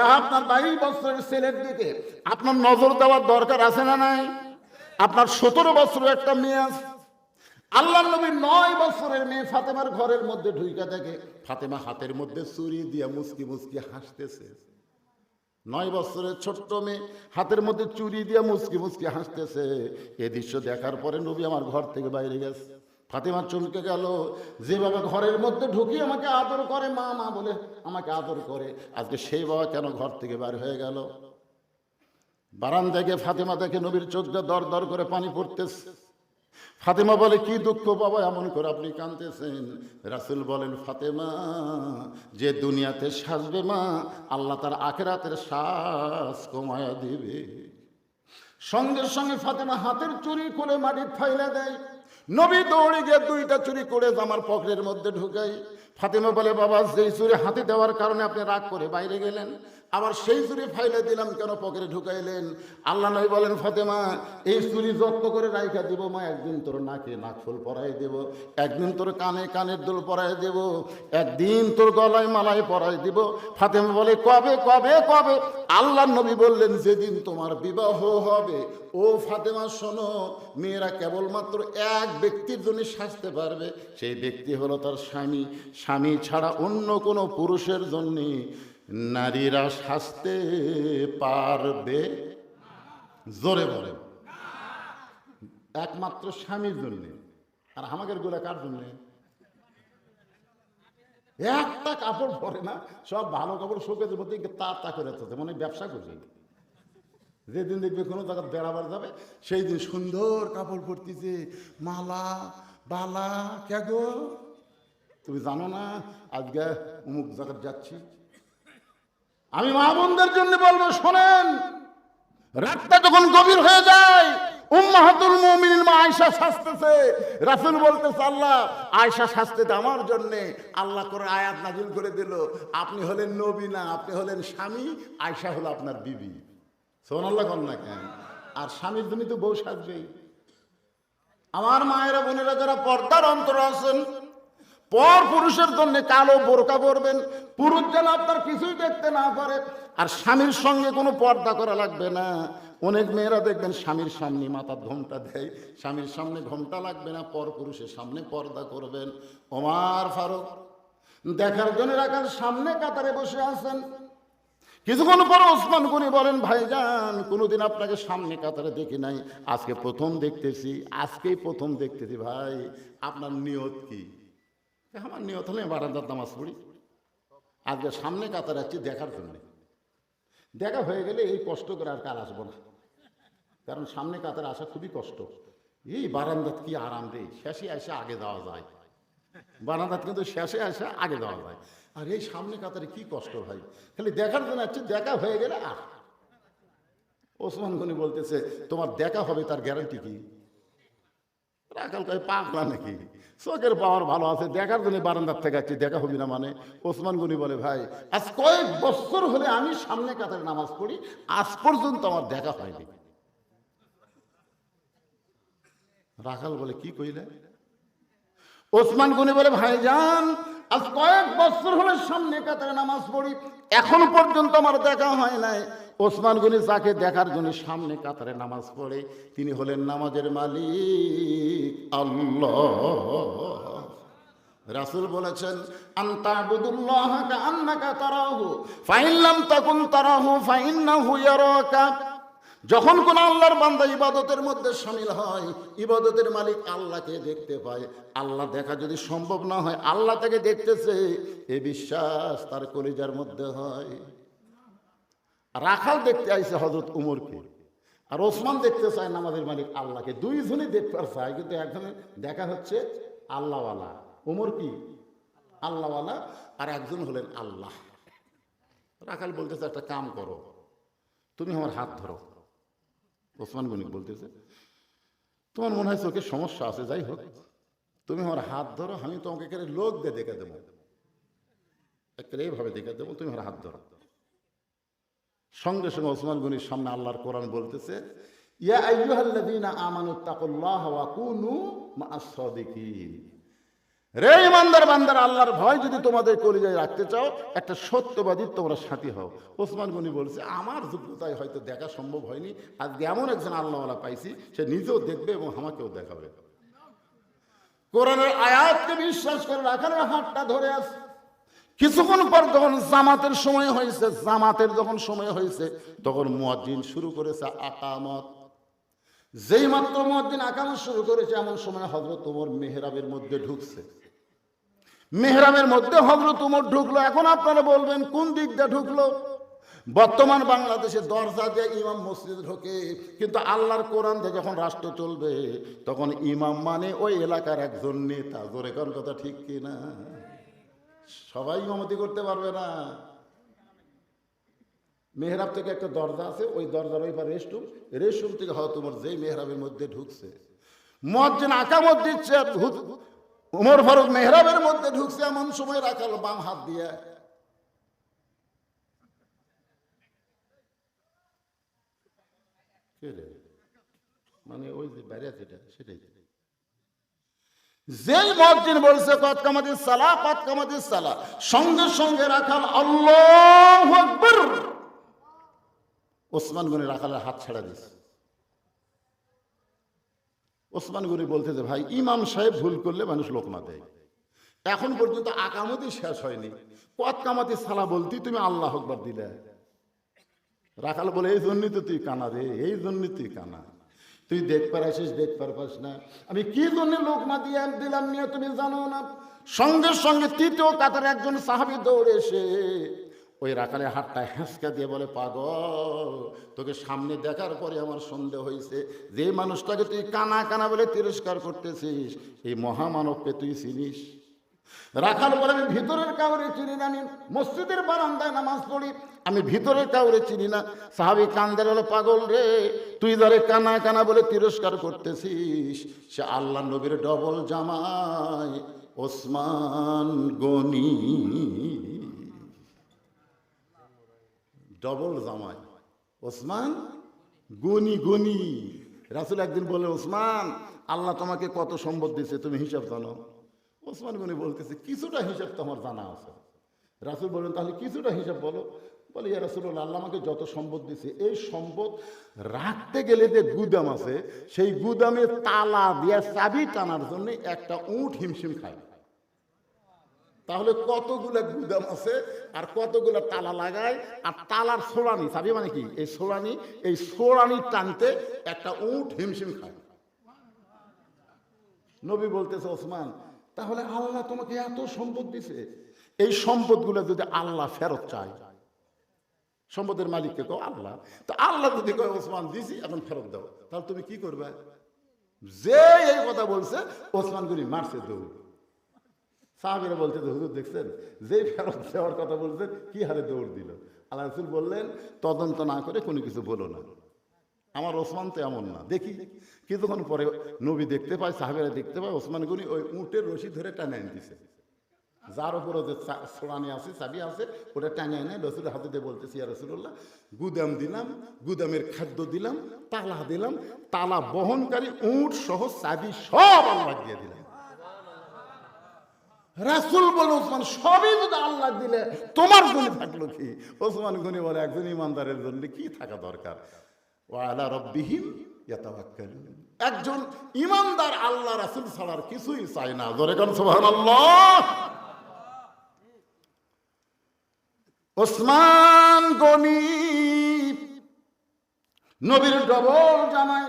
আপনার বাইশ বছরের ছেলের দিকে আপনার নজর দেওয়ার দরকার আছে না নাই? আপনার সতেরো বছর একটা মেয়ে আছে। আল্লাহ নবী নয় বছরের মেয়ে ফাতেমার ঘরের মধ্যে ঢুইকা থাকে ফাতেমা হাতের মধ্যে চুরি দিয়া মুসকি মুসকি হাসতেছে। নয় বছরের ছোট্ট মেয়ে হাতের মধ্যে চুরি দিয়া মুসকি মুসকি হাসতেছে। এ দৃশ্য দেখার পরে নবী আমার ঘর থেকে বাইরে গেছে। ফাতেমা চমকে গেল যে বাবা ঘরের মধ্যে ঢুকি আমাকে আদর করে, মা মা বলে আমাকে আদর করে। আজকে সেই বাবা কেন ঘর থেকে বাইর হয়ে গেল? বারান থেকে ফাতেমা দেখে নবীর চোখটা দর দর করে পানি পড়তেছে। ফাতেমা বলে, কি দুঃখ বাবা, এমন করে আপনি কাঁদতেছেন? রাসুল বলেন, ফাতেমা, যে দুনিয়াতে সাজবে মা, আল্লাহ তার আখেরাতের শ্বাস কমায়া দিবে। সঙ্গে সঙ্গে ফাতেমা হাতের চুরি করে মাটির ফাইলা দেয়। নবী দৌড়ে গিয়ে দুইটা চুরি করে আমার পকেটের মধ্যে ঢুকাই। ফাতেমা বলে, বাবা, যেই চুরি হাতে দেওয়ার কারণে আপনি রাগ করে বাইরে গেলেন আবার সেই চুরি ফাইলে দিলাম, কেন পকেটে ঢুকাইলেন? আল্লাহ নবী বলেন, ফাতেমা, এই চুরি যত্ন করে রাইখা দিব মা, একদিন তোর নাকে নাকফুল পরাই দেব, একদিন তোর কানে কানের দুল পরাই দেব, একদিন তোর গলায় মালায় পরাই দিব। ফাতেমা বলে, কবে কবে কবে? আল্লাহ নবী বললেন, যেদিন তোমার বিবাহ হবে। ও ফাতেমা, শোনো, মেয়েরা কেবলমাত্র এক ব্যক্তির জন্য সাজতে পারবে, সেই ব্যক্তি হলো তার স্বামী। স্বামী ছাড়া অন্য কোনো পুরুষের জন্যে নারীরা সাজতে পারবে? জোরে বলে একমাত্র স্বামীর জন্য। আর আমাদের গোলা কার জন্য? একটা কাপড় পরে না, সব ভালো কাপড় শোকেজের মধ্যে তা তা করে থাকে মানে ব্যবসা করছে। যেদিন দেখবে কোনো জায়গা বেড়াবার যাবে, সেই দিন সুন্দর কাপড় পরতেছে, মালা, বালা কে তুমি জানো না, আজকে অমুক জায়গায় যাচ্ছি। আমি মা বোনদের জন্য বলব, শোনেন, রাতটা যখন গভীর হয়ে যায়, উম্মাহাতুল মুমিনিন মা আয়েশা শাস্তেছে রাসূল বলতেছে, আল্লাহ, আয়েশা শাস্তেতে আমার জন্য। আল্লাহ করে আয়াত নাজিল করে দিল। আপনি হলেন নবী না, আপনি হলেন স্বামী, আয়েশা হলো আপনার বিবি। সোনাল্লাহ কন না কেন? আর স্বামীর জন্য তো বউ সাজবেই। আমার মায়েরা বোনেরা যারা পর্দার অন্তর আছেন পর পুরুষের জন্য কালো বোরকা পরবেন, পুরুষ যেন আপনার কিছুই দেখতে না পারে, আর স্বামীর সঙ্গে কোনো পর্দা করা লাগবে না। অনেক মেয়েরা দেখবেন স্বামীর সামনে মাথার ঘোমটা দেয়, স্বামীর সামনে ঘোমটা লাগবে না, পর পুরুষের সামনে পর্দা করবেন। ওমার ফারুক, দেখার জন্য রাখার সামনে কাতারে বসে আছেন। কিছুক্ষণ পর ওসমান গনি বলেন, ভাইজান, কোনোদিন আপনাকে সামনে কাতারে দেখি নাই। আজকে প্রথম দেখতেছি, আজকেই প্রথম দেখতেছি ভাই। আপনার নিয়ত কি? আমার নিয়ত হলে বারান্দার নামাজ পড়ি। আজকে সামনে কাতারে আছি দেখার জন্য। দেখা হয়ে গেলে এই কষ্ট করে আর কাল আসব না। কারণ সামনে কাতারে আসা খুবই কষ্ট। এই বারান্দাত কি আরাম রে, শেষে এসে আগে দেওয়া যায়। বারান্দাত কিন্তু শেষে এসে আগে দেওয়া যায়। আর এই সামনে কাতারে কি কষ্ট ভাই? খালি দেখার জন্য আছে দেখা হয়ে গেলে আর ওসমান গনি বলতেছে, তোমার দেখা হবে, তার গ্যারান্টি কি? রাখাল কয় পাগলা নাকি? চোখের পাওয়ার ভালো আছে, দেখার জন্য বারান্দার থেকে যাচ্ছি দেখা হবি না মানে। ওসমান গনি বলে, ভাই, আজ কয়েক বছর হলে আমি সামনে কাতারে নামাজ পড়ি, আজ পর্যন্ত আমার দেখা হয়নি। রাখাল বলে, কি কইলে? ওসমান গনি বলে ভাইজান আজ কয়েক বছর হলে সামনে কাতারে নামাজ পড়ি, এখন পর্যন্ত আমার দেখা হয় নাই। ওসমান গনি যাকে দেখার জন্য সামনে কাতারে নামাজ পড়ে, তিনি হলেন নামাজের মালিক। আল্লাহ। রাসূল বলেছেন আন্তাবুদুল্লাহ কান্নাকা তারাহু ফাইল্লাম তাকুন তারাহু, ফাইন্নাহু ইয়ারাকা। যখন কোন আল্লাহর বান্দা ইবাদতের মধ্যে সামিল হয়, ইবাদতের মালিক আল্লাহকে দেখতে পায়। আল্লাহ দেখা যদি সম্ভব না হয়, আল্লাহ তাকে দেখতেছে, এ বিশ্বাস তার কলিজার মধ্যে হয়। রাখাল দেখতে আইছে হজরত উমরকে, আর ওসমান দেখতে চায় নামাজের মালিক আল্লাহকে। দুইজনই দেখতে চায়, কিন্তু একজনে দেখা হচ্ছে আল্লাহওয়ালা। উমর কি? আল্লাহওয়ালা, আর একজন হলেন আল্লাহ। রাখাল বলতেছে, একটা কাম করো, তুমি আমার হাত ধরো। ওসমান গনিক বলতেছে, তোমার মনে হয় চোখের সমস্যা আছে, যাই হোক। তুমি আমার হাত ধরো, আমি তোমাকে এখানে লোক দিয়ে দেখে দেবো। একটা এইভাবে দেখে দেবো, তুমি আমার হাত ধরো। সঙ্গে সঙ্গে ওসমান গনির সামনে আল্লাহর কোরআন বলতেছে, ইয়া আইয়ুহাল্লাযীনা আমানু তাকুল্লাহ ওয়া কুনু মা'আস সাদিকিন রে ইমানদার বান্দার, আল্লাহর ভয় যদি তোমাদের কলিজায় রাখতে চাও, একটা সত্যবাদী তোমরা সাথী হও। ওসমান গনি বলছে, আমার যোগ্যতায় হয়তো দেখা সম্ভব হয়নি। আজকে এমন একজন আল্লাহওয়ালা পাইছি, সে নিজেও দেখবে এবং আমাকেও দেখাবে। কোরআনের আয়াতকে বিশ্বাস করে রাখার হাতটা ধরে আছে কিছুক্ষণ পর যখন জামাতের সময় হয়েছে, জামাতের যখন সময় হয়েছে, তখন মুয়াজ্জিন শুরু করেছে আকামত। যেই মাত্র মুয়াজ্জিন আকামত শুরু করেছে, এমন সময় হজরত তোমার মেহরাবের মধ্যে ঢুকছে। মেহরাবের মধ্যে হজরত উমর ঢুকলো। এখন আপনারা বলবেন, কোন দিক দিয়ে ঢুকলো? বর্তমান বাংলাদেশে দরজা দিয়ে ইমাম মসজিদ ঢোকে, কিন্তু আল্লাহর কোরআন দিয়ে যখন রাষ্ট্র চলবে, তখন ইমাম মানে ওই এলাকার একজন নেতা। জোরে কোন কথা ঠিক কি না সবাই ইমামতি করতে পারবে না। মেহরাব থেকে একটা দরজা আছে, ওই দরজার ওই রেস্ট রুম রেস্ট রুম থেকে হয়তো তোমার যেই মেহরাবের মধ্যে ঢুকছে। মজ্জিন আকামত দিচ্ছে আর হুদ- উমর ফারুক মেহরাবের মধ্যে ঢুকছে, এমন সময় রাখাল বাম হাত দিয়ে। মানে ওই যে আছে এটা, সেটাই। যেই মসজিদ বলছে কত সালা কত সালা সঙ্গে সঙ্গে রাখাল আল্লাহ আকবর। ওসমান গনি রাখালের হাত ছাড়া দিছে ওসমান গনি বলতেছে ভাই, ইমাম সাহেব ভুল করলে মানুষ লোকমা দেয় এখন পর্যন্ত আকামতি শেষ হয়নি। কত কামাতি সালা বলতি, তুমি আল্লাহ আকবর দিলে। রাখাল বলে, এই জন্যই তো তুই কানা রে, এই জন্যই তুই কানা। তুই দেখবার আসিস দেখবার পাস না। আমি কি জন্য লোকমা দিয়ে দিলাম নিয়ে তুমি জানো না? সঙ্গে সঙ্গে তৃতীয় কাতার একজন সাহাবি দৌড়ে এসে ওই রাখালে হাতটা হেঁচকা দিয়ে বলে, পাগল, তোকে সামনে দেখার পরে আমার সন্দেহ হয়েছে যে মানুষটাকে তুই কানা কানা বলে তিরস্কার করতেছিস, এই মহামানবকে তুই চিনিস? রাখাল বলে, আমি ভিতরের কাউরে চিনি না, আমি মসজিদের বারান্দায় নামাজ পড়ি। আমি ভিতরের কাউরে চিনি না। সাহাবি কান্দের হলো পাগল রে, তুই ধরে কানা কানা বলে তিরস্কার করতেছিস, সে আল্লাহ নবীর ডবল জামাই, ওসমান গনি। ডবল জামাই। ওসমান, গনি গনি। রাসুল একদিন বলে ওসমান, আল্লাহ তোমাকে কত সম্পদ দিয়েছে, তুমি হিসাব জানো? ওসমান, গনি বলতেছে, কিছুটা হিসাব তো আমার জানা আছে। রাসুল বলেন তাহলে কিছুটা হিসাব বলো। বলে, ইয়া রাসুল্লাহ আল্লাহ আমাকে যত সম্পদ দিছে এই সম্পদ রাখতে গেলে যে গুদাম আছে, সেই গুদামে তালা দিয়ে চাবি টানার জন্য একটা উঁট হিমশিম খায়। তাহলে কতগুলো গুদাম আছে আর কতগুলো তালা লাগায়? আর তালার সোলানি চাবি মানে কি? এই সোলানি এই সোলানি টানতে একটা উঁট হিমশিম খায়। নবী বলতেছে, ওসমান, তাহলে আল্লাহ তোমাকে এত সম্পদ দিছে। এই সম্পদগুলো যদি আল্লাহ ফেরত চায়। সম্পদের মালিককে কো আল্লাহ। তো আল্লাহ যদি কয়, ওসমান, দিছি, এখন ফেরত দাও। তাহলে তুমি কি করবে? যে এই কথা বলছে, ওসমান গুলি মারছে দৌড়। সাহাবিরা বলছে তো হুজুর দেখছেন? যে ফেরত দেওয়ার কথা বলছেন, কি হারে দৌড় দিল? আল্লাহ রসুল বললেন, তদন্ত না করে কোনো কিছু বলো না। আমার ওসমান তো এমন না। দেখি। কিছুক্ষণ পরে নবী দেখতে পায়, সাহাবেরা দেখতে পায়, ওসমান গুনি ওই উঁটের রশি ধরে টানে আনতেছে যার উপরে যে সোলানি আছে, চাবি আছে, ওটা টানে এনে রসুলের হাতে দিয়ে বলতেছি, ইয়া রসুল্লাহ গুদাম দিলাম, গুদামের খাদ্য দিলাম, তালা দিলাম, তালা বহনকারী উঁট সহ চাবি সব আল্লাহ দিয়ে দিলাম রাসুল বলে, ওসমান, সবই যদি আল্লাহ দিলে, তোমার জন্য থাকল কি? ওসমান গনি বলে, একজন ইমানদারের জন্য কি থাকা দরকার? ও আলা রব্বিহীন একজন ইমানদার আল্লাহ রাসুল ছাড়ার কিছুই চায় না। ধরে কারণ সুবহানাল্লাহ। ওসমান গনি নবীর ডবল জামাই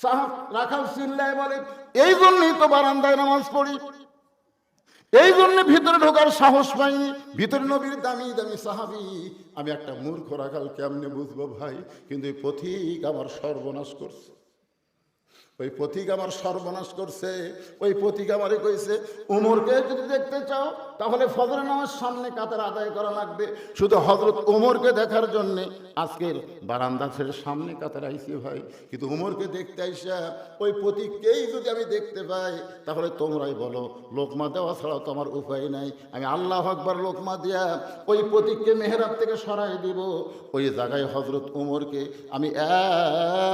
সাহাব রাখাল সিল্লায় বলে, এই জন্যই তো বারান্দায় নামাজ পড়ি। এই জন্য ভিতরে ঢোকার সাহস পাইনি। ভিতরে নবীর দামি দামি সাহাবি, আমি একটা মূর্খ রাখাল কেমনে বুঝব ভাই, কিন্তু এই পথিক আমার সর্বনাশ করছে। ওই পথিক আমার সর্বনাশ করছে। ওই পথিক আমারে কইছে, উমরকে যদি দেখতে চাও, তাহলে ফজর নামাজ সামনে কাতার আদায় করা লাগবে। শুধু হজরত উমরকে দেখার জন্য, আজকের বারান্দা ছেড়ে সামনে কাতার আইসি ভাই। কিন্তু উমরকে দেখতে আইসা, ওই পথিককেই যদি আমি দেখতে পাই, তাহলে তোমরাই বলো, লোকমা দেওয়া ছাড়াও তো আমার উপায় নাই। আমি আল্লাহ আকবার লোকমা দিয়া ওই পথিককে মেহরাব থেকে সরাই দিব। ওই জায়গায় হজরত উমরকে আমি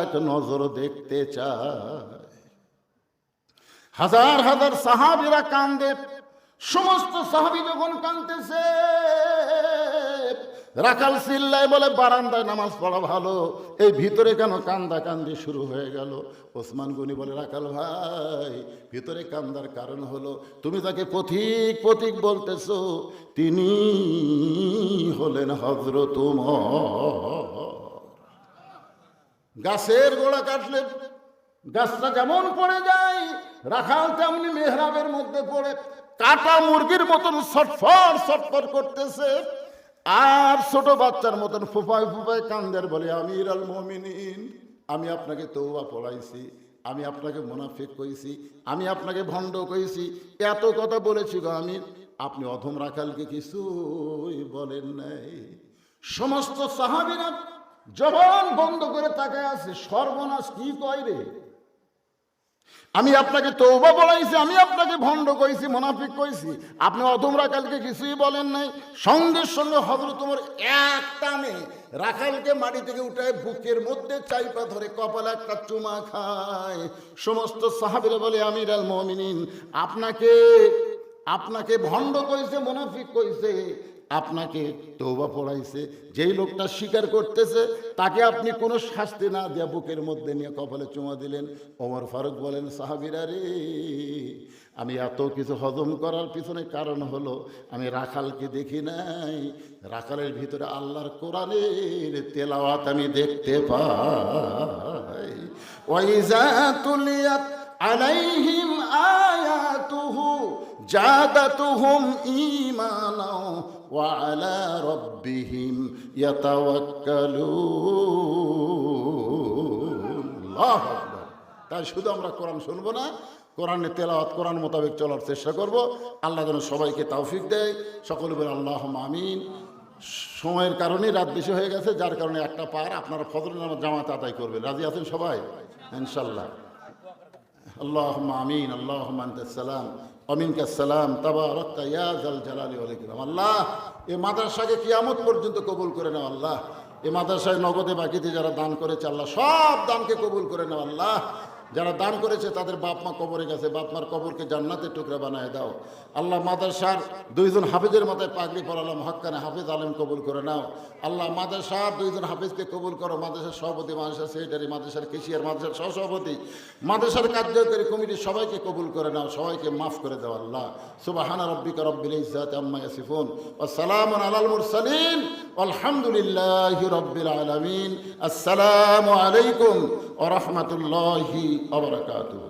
এক নজর দেখতে চাই। হাজার হাজার সাহাবিরা কান্দে, সমস্ত সাহাবি যখন কান্দতেছে রাখাল সিল্লাই বলে, বারান্দায় নামাজ পড়া ভালো। এই ভিতরে কেন কান্দা কান্দি শুরু হয়ে গেল? ওসমান গনি বলে, রাখাল ভাই, ভিতরে কান্দার কারণ হলো, তুমি তাকে পথিক পথিক বলতেছো, তিনি হলেন হজরত গাছের গোড়া কাটলে গাছটা যেমন পড়ে যায়, রাখাল তেমনি মেহরাবের মধ্যে পড়ে। কাটা মুরগির মতন ছটফট ছটফট করতেছে। আর ছোট বাচ্চার মতন ফুফায় ফুফায় কান্দের বলে আমির আল মমিনিন, আমি আপনাকে তৌবা পড়াইছি, আমি আপনাকে মুনাফিক কইছি, আমি আপনাকে ভণ্ড কইছি। এত কথা বলেছি গো আমি, আপনি অধম রাখালকে কিছুই বলেন নাই। সমস্ত সাহাবিরা জবান বন্ধ করে তাকায় আছে, সর্বনাশ কি কয় রে? আমি আপনাকে তৌবা বলাইছি আমি আপনাকে ভণ্ড কইছি মোনাফিক কইছি আপনি অধম রাখালকে কিছুই বলেন নাই। সঙ্গে সঙ্গে হজরত তোমার এক টানে রাখালকে মাটি থেকে উঠায় বুকের মধ্যে চাইপা ধরে কপালে একটা চুমা খায়। সমস্ত সাহাবিরা বলে আমির আল মমিনিন, আপনাকে আপনাকে ভণ্ড কইছে মোনাফিক কইছে আপনাকে তৌবা পড়াইছে, যেই লোকটা স্বীকার করতেছে, তাকে আপনি কোনো শাস্তি না দেয়া বুকের মধ্যে নিয়ে কপালে চুমা দিলেন। ওমর ফারুক বলেন, সাহাবিরা রে, আমি এত কিছু হজম করার পিছনে কারণ হলো, আমি রাখালকে দেখি নাই। রাখালের ভিতরে আল্লাহর কোরআনের তেলাওয়াত আমি দেখতে পাই। আলাইহিম আয়াতুহু জাদাতুহুম ঈমানা ওয়া আলা রাব্বিহিম ইয়াতাওয়াক্কালুন। আল্লাহু তাই শুধু আমরা কোরআন শুনব না, কোরআনে তেলাওয়াত কোরআন মোতাবেক চলার চেষ্টা করব। আল্লাহ যেন সবাইকে তৌফিক দেয়। সকলে বলে আল্লাহ আমিন। সময়ের কারণে রাত বেশি হয়ে গেছে, যার কারণে একটা পার আপনারা ফজর নামাজ জামাত আদায় করবেন। রাজি আছেন সবাই? ইনশাল্লাহ। اللهم آمين اللهم أنت السلام ومنك السلام تبارك يا ذا الجلال والإكرام আল্লাহ এই মাদ্রাসাকে কিয়ামত পর্যন্ত কবুল করে নাও আল্লাহ এই মাদ্রাসায় নগদে বাকিতে যারা দান করেছে আল্লাহ সব দানকে কবুল করে নাও আল্লাহ যারা দান করেছে, তাদের বাপ মা কবরে গেছে। বাপ মার কবরকে জান্নাতের টুকরা বানায় দাও। আল্লাহ মাদ্রাসার দুইজন হাফিজের মাথায় পাগড়ি পরালাম, হক্কানে হাফিজ আলম কবুল করে নাও। আল্লাহ মাদ্রাসার দুইজন হাফিজকে কবুল করো, মাদ্রাসার সভাপতি, মাদ্রাসার সেক্রেটারি মাদ্রাসার কেশিয়ার মাদ্রাসার সহসভাপতি। মাদ্রাসার কার্যকরী কমিটির সবাইকে কবুল করে নাও, সবাইকে মাফ করে দাও আল্লাহ। সুবাহানা রব্বিকা রব্বিল ইজ্জাতি আম্মা ইয়াসিফুন। ওয়া সালামুন আলাল মুরসালিন। আলহামদুলিল্লাহি রব্বিল আলামিন। আসসালামু আলাইকুম। ওয়া রাহমাতুল্লাহি ওয়া বারাকাতুহু।